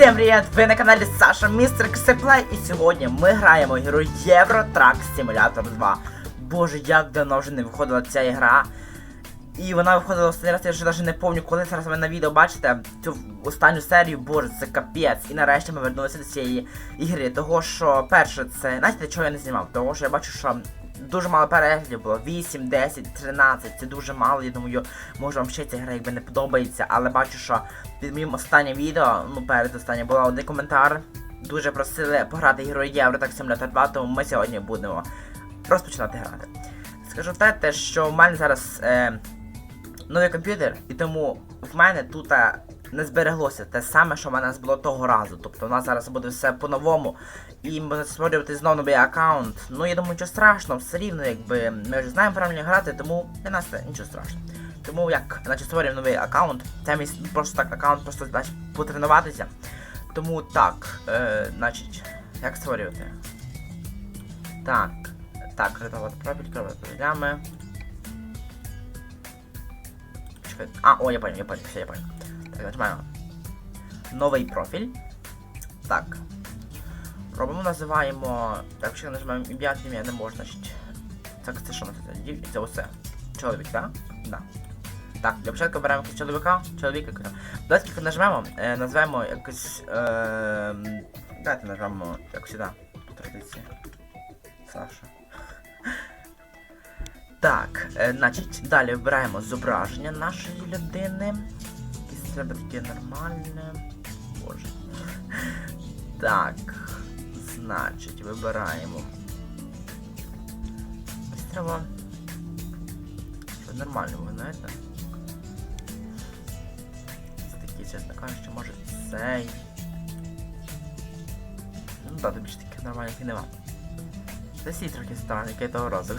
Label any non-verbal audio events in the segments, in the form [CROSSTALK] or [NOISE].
Всім привіт! Ви на каналі Саша Містер Ксеплей і сьогодні ми граємо ігру Євро Трак Simulator 2. Боже, як давно вже не виходила ця гра. І вона виходила останній раз, я вже навіть не пам'ятаю, коли зараз ви на відео бачите цю останню серію, боже, це капець. І нарешті ми вернулися до цієї ігри. Того що перше це. Знаєте, чого я не знімав? Того що я бачу, що дуже мало переглядів було. 8, 10, 13. Це дуже мало. Я думаю, може вам ще ця гра якби не подобається, але бачу, що під моїм останнім відео, ну перед останнім, була один коментар. Дуже просили пограти ігру Євро так Simulator 2, тому ми сьогодні будемо розпочинати грати. Скажу те, що в мене зараз е, новий комп'ютер, і тому в мене тут не збереглося те саме, що в мене було того разу. Тобто у нас зараз буде все по-новому. І можна створювати знову новий аккаунт. Ну я думаю, нічого страшного, все рівно, якби ми вже знаємо правильно грати, тому для нас це нічого страшного. Тому як, значить, створюємо новий аккаунт. Це мій просто так аккаунт, просто значить, потренуватися. Тому так, е, значить, як створювати? Так, так, редагувати профіль, керувати Чекай. А, о, я понял, я понял, все, я понял. Так, нажимаємо. Новий профіль. Так. Робимо, називаємо. Так, ще нажимаємо ім'я, ім'я не можна. Так, це що у нас це? Це усе. Чоловік, так? Да? Да. Так, для початку беремо чоловіка, чоловіка. Давайте тільки нажмемо, е, назвемо якось. Е, давайте нажмемо як сюди. По традиції. Саша. Так, е, значить, далі вибираємо зображення нашої людини. Якесь треба таке нормальне. Боже. Так. Значить, вибираємо. Ось треба. Що нормально ви знаєте? Ось такі, чесно кажучи, може цей. Ну да, тобі ж таких нормальних і нема. Це сі трохи странний, який того разу.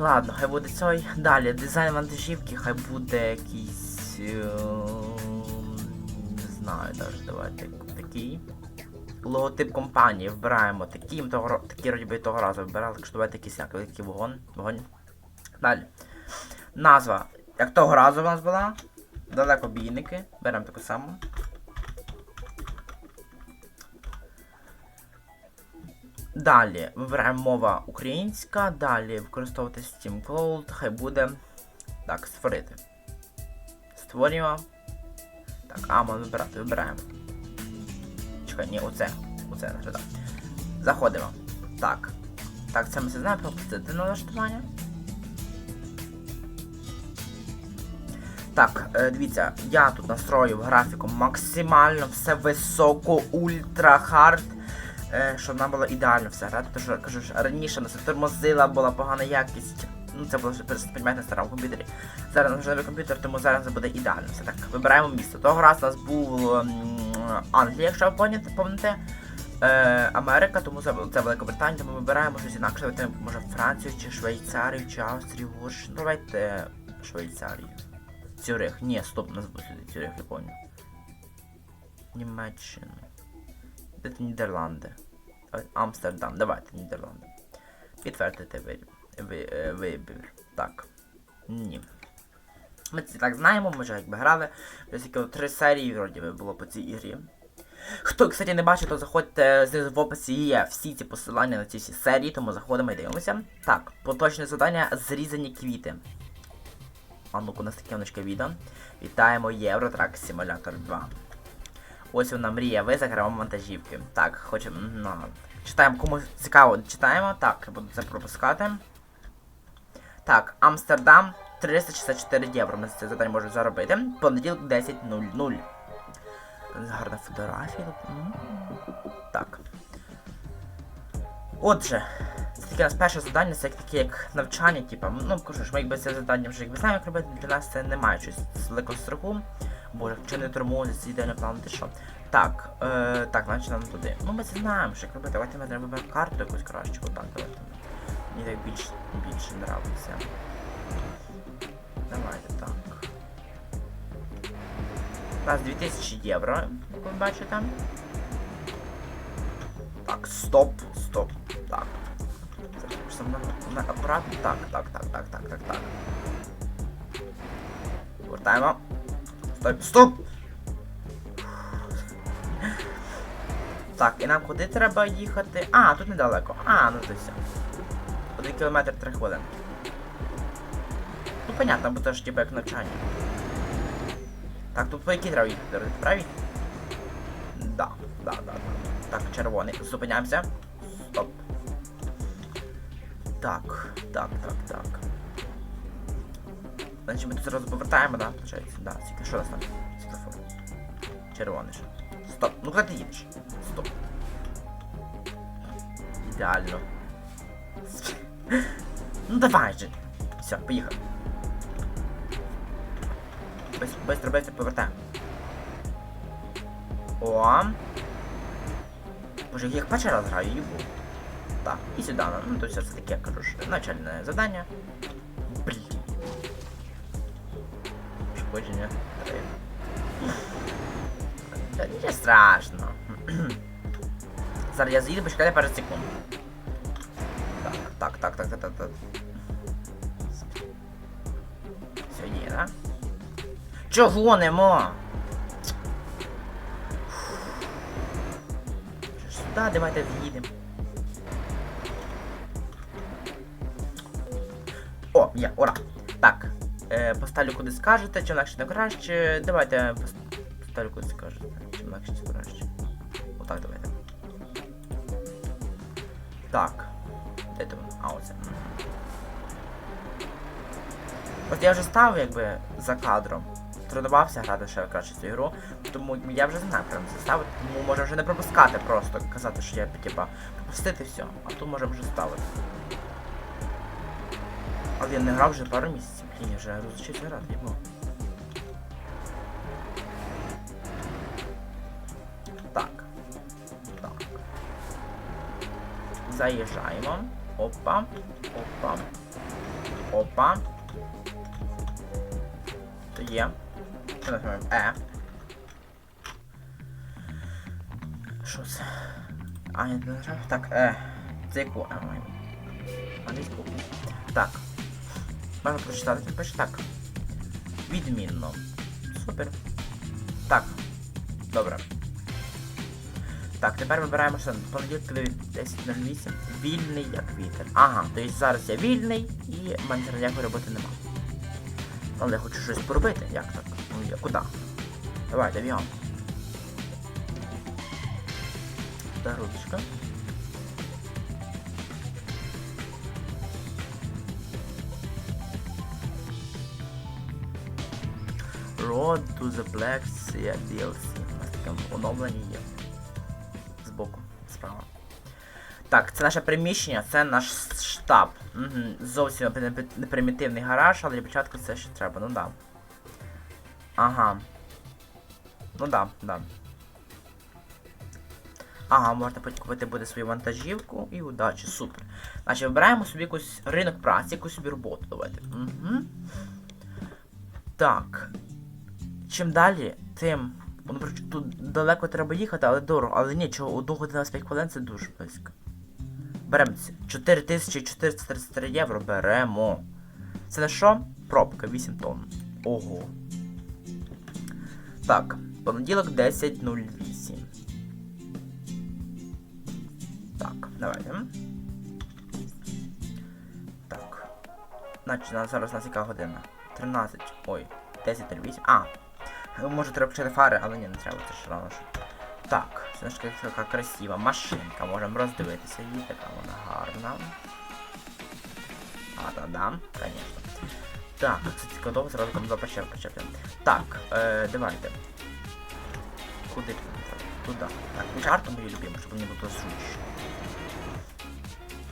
Ладно, хай буде цей. Далі, дизайн вантажівки, хай буде якийсь. е, Не знаю, навіть давайте такий. Логотип компанії вибираємо такий, того, ро- такий вроді би того разу вибирали, так що давайте якийсь як великий вогонь. вогонь. Далі. Назва. Як того разу у нас була. Далекобійники. Беремо таку саму. Далі вибираємо мова українська, далі використовувати Steam Cloud, хай буде. Так, створити. Створюємо. Так, амо вибирати, вибираємо. Чекай, ні, оце. Оце наше, так. Заходимо. Так. Так, це ми все знаємо, пропустити налаштування. Так, е, дивіться, я тут настроїв графіку максимально все високо, ультра хард, щоб нам було ідеально все грати. Тому що кажу, що раніше нас тормозила, була погана якість. Ну це було розумієте, на старому комп'ютері. Зараз вже новий комп'ютер, тому зараз буде ідеально. Все так, вибираємо місто. Того разу у нас був Англія, якщо ви пам'ятаєте. Е, Америка, тому це, це Велика Британія, тому вибираємо щось інакше. Давайте, може Францію, чи Швейцарію, чи Австрію, Угорщину. Давайте Швейцарію. Цюрих. Ні, стоп, назву сюди Цюрих, я понял. Німеччина. Де це Нідерланди? Амстердам, давайте Нідерланди. Підтвердити. Ви, е, вибір. Так. Ні. Ми це так знаємо, ми вже якби грали. Які три серії вроді було по цій ігрі. Хто, кстати, не бачив, то заходьте знизу в описі є всі ці посилання на ці всі серії, тому заходимо і дивимося. Так, поточне завдання зрізані квіти. А ну-ка, у нас таке внучке відео. Вітаємо Євротрак Simulator 2. Ось вона мрія, ви заграємо вантажівки. Так, хочемо. Ну, читаємо, кому цікаво, читаємо. Так, буду це пропускати. Так, Амстердам 364 євро. Ми це завдання можемо заробити. Понеділок 10.00. Гарна фотографія Так. Отже, це таке у нас перше завдання, це як таке як навчання, типа, ну кажу ж, ми якби це завдання вже якби знаємо, як робити, для нас це немає щось з великого страху. Боже, чи не тормозить, ідеальні плани, ти що? Так, е, так, значить нам туди. Ну ми це знаємо, що як. Давайте ми треба карту якусь кращу, отак, давайте. Мені так більш, більше нравиться. Давайте так. У нас 2000 євро, як ви бачите. Так, стоп, стоп. Так. Це на, акуратно. Так, так, так, так, так, так, так. Повертаємо. Так, стоп! Так, і нам куди треба їхати? А, тут недалеко. А, ну то все. Один кілометр три хвилинки. Ну понятно, бо це ж типу як навчання. Так, тут по якій треба їхати, друзі? Правій? Да, да, да, да. Так, червоний. Зупиняємося. Стоп. Так, так, так, так. Значить ми тут зразу повертаємо, да, виходить? Да, скільки, що у нас там? Світлофор. Червоний ще. Стоп, ну куди ти їдеш? Стоп. Ідеально. Ну давай же. Все, поїхали. Быстро, быстро, быстро повертаємо. О. Боже, я їх перший раз граю, їбу. Так, і сюди, ну то все це таке, кажу, що начальне завдання. Шкодження. Три. Та не страшно. [CLEARS THROAT] Зараз я заїду, почекайте пару секунд. Так, так, так, так, так, так. Все є, да? Чого нема? Сюди, давайте з'їдемо. О, є, ура! Е, поставлю куди скажете, чим легше, тим краще. Давайте поставлю куди скажете. Чим легше, тим краще. Отак давайте. Так. Де там? А, оце. От я вже став якби за кадром. Тренувався грати ще краще цю ігру, тому я вже знаю, прям це ставити, тому можна вже не пропускати просто, казати, що я типа пропустити все, а тут можемо вже ставити. Але я не грав вже пару місяців, блін, я вже розучився грати, йому. Так. Так. Заїжджаємо. Опа. Опа. Опа. Є. Що нажимаємо? Е. Що це? А, я не нажав? Так, е. Яку? Е, маю. Англійську. Так. Можна прочитати, ти пише так. Відмінно. Супер. Так. Добре. Так, тепер вибираємо що понеділок 10.08. Вільний як вітер. Ага, тобто зараз я вільний і в мене ніякої роботи нема. Але я хочу щось поробити. Як так? Ну я куди? Давайте бігом. Доручка. Road to the Black Sea DLC. Ось таке оновлення є. Збоку, справа. Так, це наше приміщення, це наш штаб. Угу. Зовсім не- примітивний гараж, але для початку це ще треба, ну да. Ага. Ну да, да. Ага, можна купити буде свою вантажівку і удачі, супер. Значить, вибираємо собі якийсь ринок праці, якусь собі роботу. Давайте. Угу. Так. Чим далі, тим. Ну, тут далеко треба їхати, але дорого. Але нічого, одну годину 5 хвилин це дуже близько. Беремо ці. 4433 євро беремо. Це на що? Пробка 8 тонн. Ого. Так, понеділок 10.08. Так, давайте. Так. Значить, зараз у нас яка година? 13. Ой, 10.08. А. Може треба почати фари, але ні, не треба, це ж рано. Так, це така красива машинка, можемо роздивитися її, така вона гарна. А, да, да, конечно. Так, це цікаво, зразу там запачав почати. Так, е, давайте. Куди? Туди. Так, карту мою любиму, щоб мені було зручно.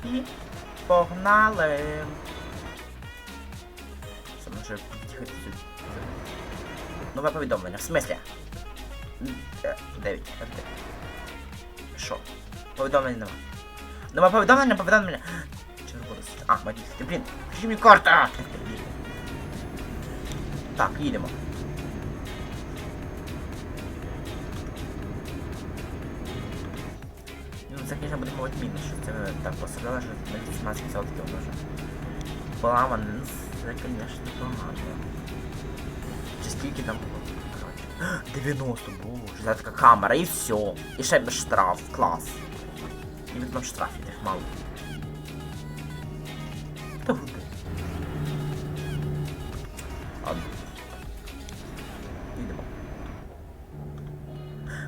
І погнали! Це може під'їхати сюди. Нове повідомлення. В смислі? Е, Дев'ять. Е, де? Що? Повідомлення нема. Нема повідомлення, повідомлення. Червоно. А, Марій, ти, блін, покажи мені карта! Так, їдемо. Ну, це, звісно, буде мовити мінус, що це так посадили, що на 18% може. Поламане, ну, це, звісно, погано. Чи скільки там було? Коротше. 90, боже, це така камера, і все. І ще без штраф, клас. І від нам штрафів тих мало. Та буде. Ладно. Їдемо.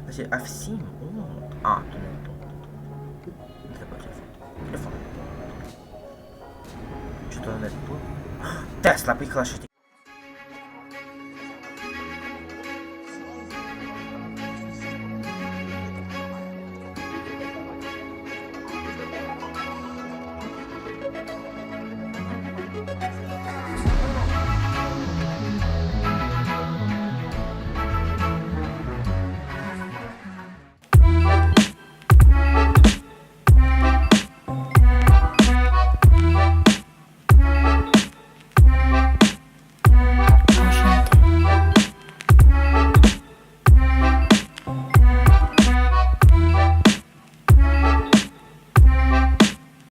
Значить, а всім. О, а, то не то. Не треба телефон. Телефон. Що то не то? Тесла поїхала ще ті-